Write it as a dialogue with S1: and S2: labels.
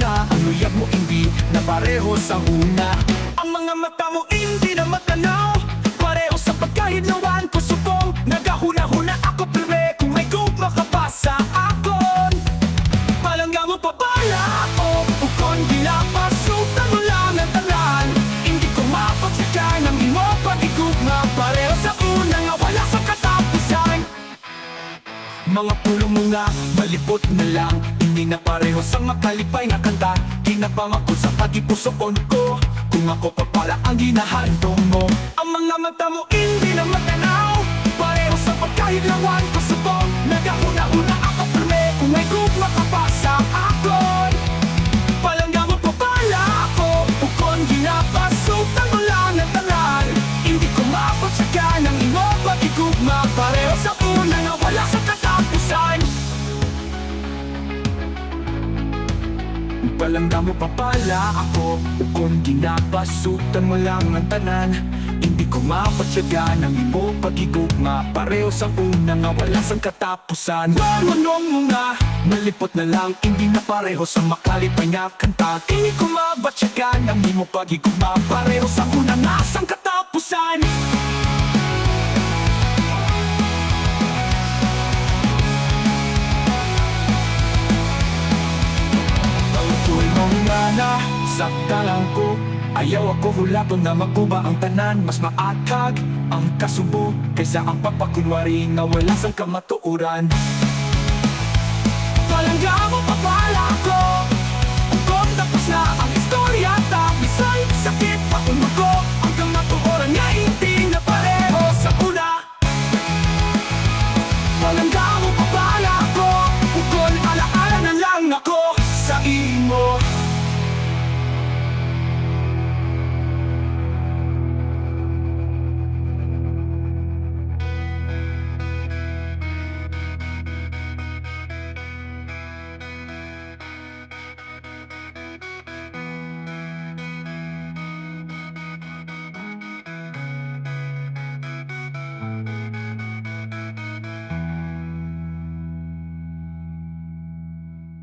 S1: Na. Ang luyag mo hindi na pareho sa una. Ang mga mata mo hindi na mga pulong nga, malipot na lang. Hindi na pareho sa makalipay na kanta. Di na pangako sa pag-ipusoon ko. Kung ako pa pala ang ginahandong mo. Ang mga mata mo hindi na matanaw Pareho sa pagkahidlawan Palangga mo pa pala ako. Kung ginapasutan mo lang ang tanan Hindi ko mapatsagan ang imo pagigugma Pareho sa una nga wala sang katapusan. Mamanong mo nga Malipot na lang Hindi na pareho sa makalipay nga kanta. Hindi ko mabatsagan ang imo pagigugma Pareho sa una nga sang katapusan Saktalan ko. Ayaw ako hulato na makuba ang tanan. Mas maatag ang kasubo Kaysa ang papakunwari na wala sang kamatuuran Palangga mo papala ko Kung tapos na ang istorya Tapisay, sakit, pakuno ko Ang kamatuoran niya hindi na pareho sa una. Palangga mo papala ko Ukol alaala na lang ako.